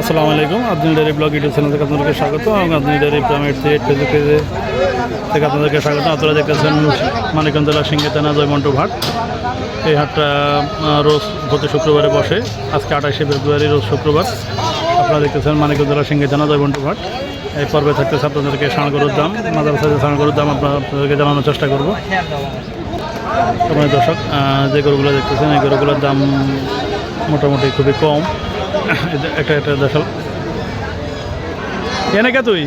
আসসালামু আলাইকুম, Abdul dairy blog YouTube channel থেকে আপনাদেরকে স্বাগত। এবং আব্দুল ডেয়ারি প্রাইমেট ফেসবুক পেজে থেকে আপনাদেরকে স্বাগত। আপনারা দেখতেছেন মানিকগঞ্জ জেলার সিংহে থানা জয়মন্টু ভাট। এই হাটটা রোজ প্রতি শুক্রবারে বসে। আজকে আঠাশে ফেব্রুয়ারি, রোজ শুক্রবার। আপনারা দেখতেছেন মানিকগঞ্জ জেলার সিংহে থানা জয়মন্টু ভাট। এই পর্বে থাকতেছে আপনাদেরকে ষাঁড় গরুর দাম, মাদার সাইজের ষাঁড় গরুর দাম আপনাদেরকে জানানোর চেষ্টা করব। দর্শক যে গরুগুলো দেখতেছেন, এই গরুগুলোর দাম মোটামুটি খুবই কম। একটা একটা দেখাল এনে কে তুই?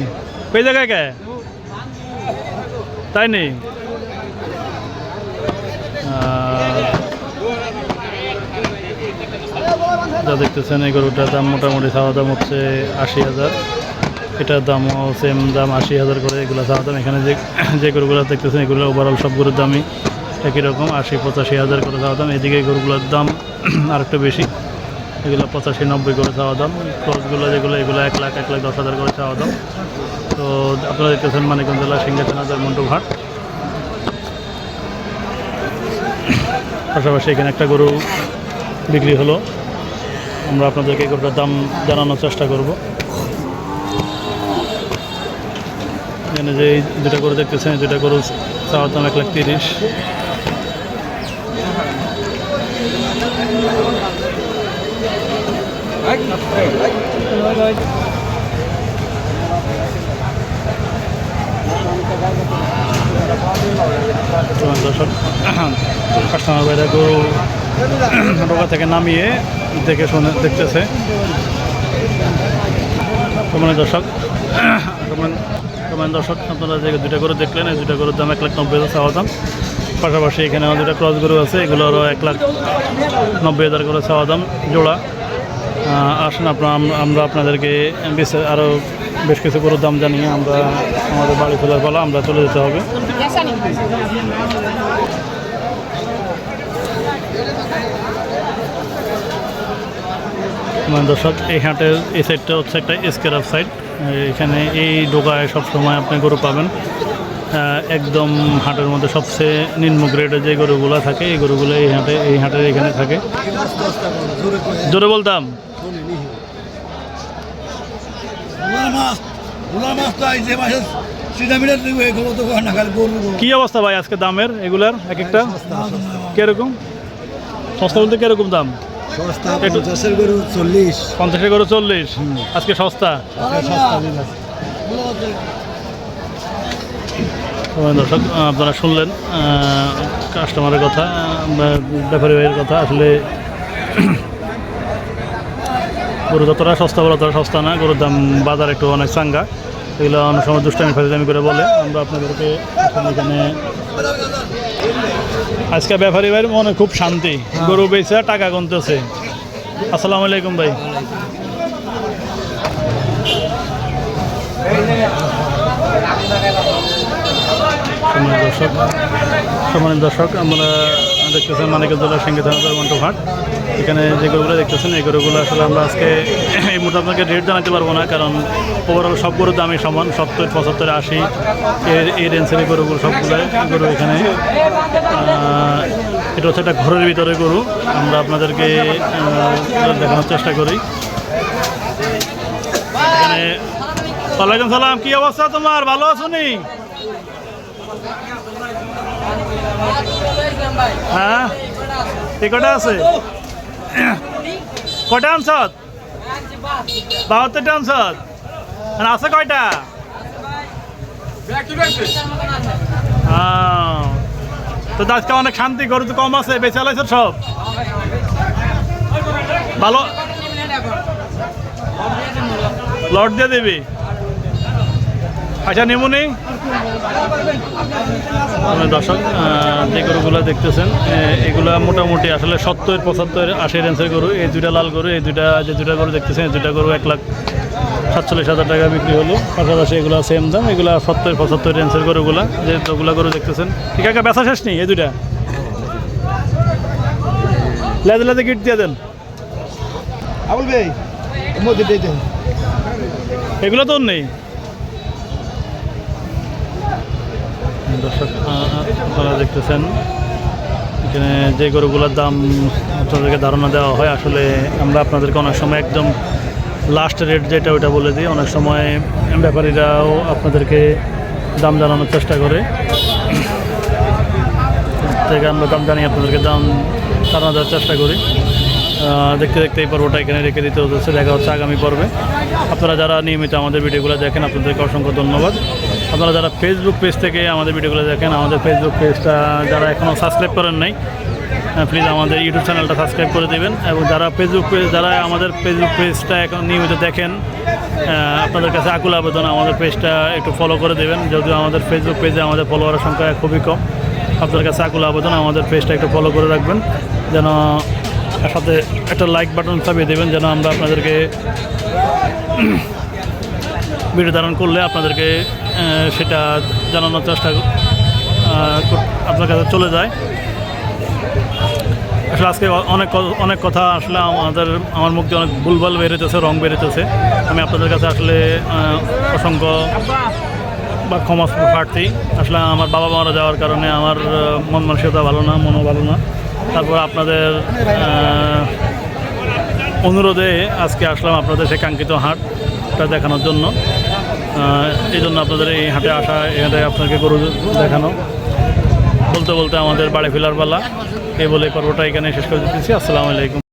কই জায়গায় কে? তাই নেই? যা দেখতেছেন এই গরুটার দাম মোটামুটি চাওয়া দাম হচ্ছে আশি হাজার। এটার দামও সেম দাম আশি হাজার করে। এগুলো চাওয়া দাম এখানে যে যে গরুগুলো দেখতেছেন, এগুলো ওভারঅল সব গরুর দামই একই রকম। আশি, পঁচাশি হাজার করে চাওয়া দাম। এদিকে গরুগুলোর দাম আরেকটু বেশি। এগুলো পঁচাশি, নব্বই করে চাওয়া দাম। ক্রসগুলো যেগুলো, এগুলো এক লাখ এক লাখ দশ হাজার করে চাওয়া দাম। তো আপনারা দেখতেছেন মানিকগঞ্জ জেলা সিংহাচনা মন্টু ঘাট। পাশাপাশি এখানে একটা গরু বিক্রি হলো। আমরা আপনাদেরকে গরুটার দাম জানানোর চেষ্টা করব। এখানে যে দুটা গরু দেখতেছেন দুটা গরু চাওয়ার দাম এক লাখ তিরিশ তোমার কাস্টমার বাইরে গরু ডোকা থেকে নামিয়ে দেখে শুনে, দেখতেছে। সমান দর্শক? সমান দর্শক? আপনারা যে দুটা গরু দেখলেন, এই দুটা গরুর দাম এক লাখ নব্বই হাজার চাওয়া দাম। পাশাপাশি এখানে দুটা ক্রস গরু আছে, এগুলোরও এক লাখ নব্বই হাজার করে চাওয়া দাম, জোড়া। আসুন আপনার আমরা আপনাদেরকে আরও বেশ কিছু গরুর দাম জানিয়ে আমরা আমাদের বাড়ি ফেলার ফলে আমরা চলে যেতে হবে। মানে দর্শক, এই হাটের, এই সাইডটা হচ্ছে একটা স্কেরার সাইড এখানে এই ডোকায় সবসময় আপনি গরু পাবেন। একদম হাটের মধ্যে সবচেয়ে নিম্ন গ্রেডের যে গরুগুলো থাকে এই গরুগুলো এই হাটে এই হাটের এখানে থাকে। জোরে বলতাম। কি অবস্থা ভাই আজকে দামের এগুলার এক একটা কীরকম? সস্তা বলতে কীরকম দাম? সস্তা পঞ্চাশের গরু চল্লিশ। পঞ্চাশের করে চল্লিশ। আজকে সস্তা? সস্তা দিন আছে। সবাই দর্শক আপনারা শুনলেন কাস্টমারের কথা ব্যাপারী ভাইয়ের কথা। আসলে গরু যতটা সস্তা বলে ততটা সস্তা না গরুর দাম বাজার একটু অনেক চাঙ্গা। এগুলো অনেক সময় দুষ্টামি ফাজলামি করে বলে। আমরা আপনাদেরকে এখন আজকে ব্যাপারী ভাইয়ের মনে খুব শান্তি। গরু বেচে টাকা গুনতেছে। আসসালামু আলাইকুম ভাই। সম্মানিত দর্শক সম্মানিত দর্শক, আমরা দেখতেছেন জেলার সিংহে থানা দরমন্ট এখানে যে গরুগুলো দেখতেছেন, এই গরুগুলো আসলে আমরা আজকে এই মুহূর্তে আপনাকে রেট জানাতে পারব না, কারণ ওভারঅল সব গরুর দামই সমান, সত্তর, পঁচাত্তর, আশি, এর এই রেঞ্জের গরুগুলো সবগুলো গরু এখানে। এটা হচ্ছে একটা ঘরের ভিতরে গরু, আমরা আপনাদেরকে দেখানোর চেষ্টা করি। এখানে ওয়ালাইকুম সালাম, কি অবস্থা তোমার? ভালো আছো নি? হ্যাঁ? আছে? কটা আছে কয়টা? তো অনেক শান্তি, গরু তো কম আছে, বেঁচে লাইছ সব। ভালো লট দিয়ে দিবি? আচ্ছা নেমুনি আমরা দর্শক আহ, যে গরুগুলো দেখতেছেন এগুলা মোটামুটি আসলে সত্তর পঁচাত্তর আশি রেঞ্জের গরু। এই দুইটা লাল গরু এই দুইটা যে দুইটা গরু দেখতেছেন এই দুইটা গরু এক লাখ সাতচল্লিশ হাজার টাকা বিক্রি হলো। পাশাপাশি এগুলো সেম দাম এগুলো সত্তর পঁচাত্তর রেঞ্জের গরুগুলা যে দুগুলা গরু দেখতেছেন। ঠিক আছে বেচা শেষ নেই এই দুইটা। লেদে লেদে গিট দিয়ে দেন। আবুল ভাই দিয়ে দেন। এগুলো তো নেই। দর্শক, আপনারা দেখতেছেন। এখানে যে গরুগুলোর দাম আপনাদেরকে ধারণা দেওয়া হয়, আসলে আমরা আপনাদেরকে অনেক সময় একদম লাস্ট রেট যেটা ওইটা বলে দিই। অনেক সময় ব্যাপারীরাও আপনাদেরকে দাম জানানোর চেষ্টা করে। থেকে আমরা দাম জানিয়ে আপনাদেরকে দাম জানা দেওয়ার চেষ্টা করি। দেখতে দেখতে এই পর্বটা এখানে রেখে দিতে হচ্ছে। দেখা হচ্ছে আগামী পর্বে। আপনারা যারা নিয়মিত আমাদের ভিডিওগুলো দেখেন, আপনাদেরকে অসংখ্য ধন্যবাদ। আপনারা যারা ফেসবুক পেজ থেকে আমাদের ভিডিওগুলো দেখেন, আমাদের ফেসবুক পেজটা যারা এখনও সাবস্ক্রাইব করেন নাই প্লিজ আমাদের ইউটিউব চ্যানেলটা সাবস্ক্রাইব করে দেবেন। এবং যারা ফেসবুক পেজ যারা আমাদের ফেসবুক পেজটা এখন নিয়মিত দেখেন আপনাদের কাছে আকুল আবেদন, আমাদের পেজটা একটু ফলো করে দেবেন। যদিও আমাদের ফেসবুক পেজে আমাদের ফলোয়ারের সংখ্যা খুবই কম, আপনাদের কাছে আকুল আবেদন, আমাদের পেজটা একটু ফলো করে রাখবেন। যেন সাথে একটা লাইক বাটন চাপিয়ে দেবেন, যেন আমরা আপনাদেরকে ভিডিও ধারণ করলে আপনাদেরকে সেটা জানানোর চেষ্টা আপনার কাছে চলে যায়। আসলে আজকে অনেক অনেক কথা, আসলে আমাদের, আমার মুখ দিয়ে অনেক ভুলভাল বেরোতেছে রং বেরোতেছে আমি আপনাদের কাছে আসলে অসংখ্য বা ক্ষমা প্রার্থী। আসলে আমার বাবা মারা যাওয়ার কারণে আমার মন মানসিকতা ভালো না, মনও ভালো না। তারপর আপনাদের অনুরোধে আজকে আসলাম আপনাদের সেই কাঙ্ক্ষিত হাটটা দেখানোর জন্য। এই জন্য আপনাদের এই হাটে আসা এখানে আপনাকে গরু দেখানো। বলতে বলতে আমাদের বাড়ি ফেলার পালা এই বলে পর্বটা এখানে শেষ করে দিতেছি। আসসালামু আলাইকুম।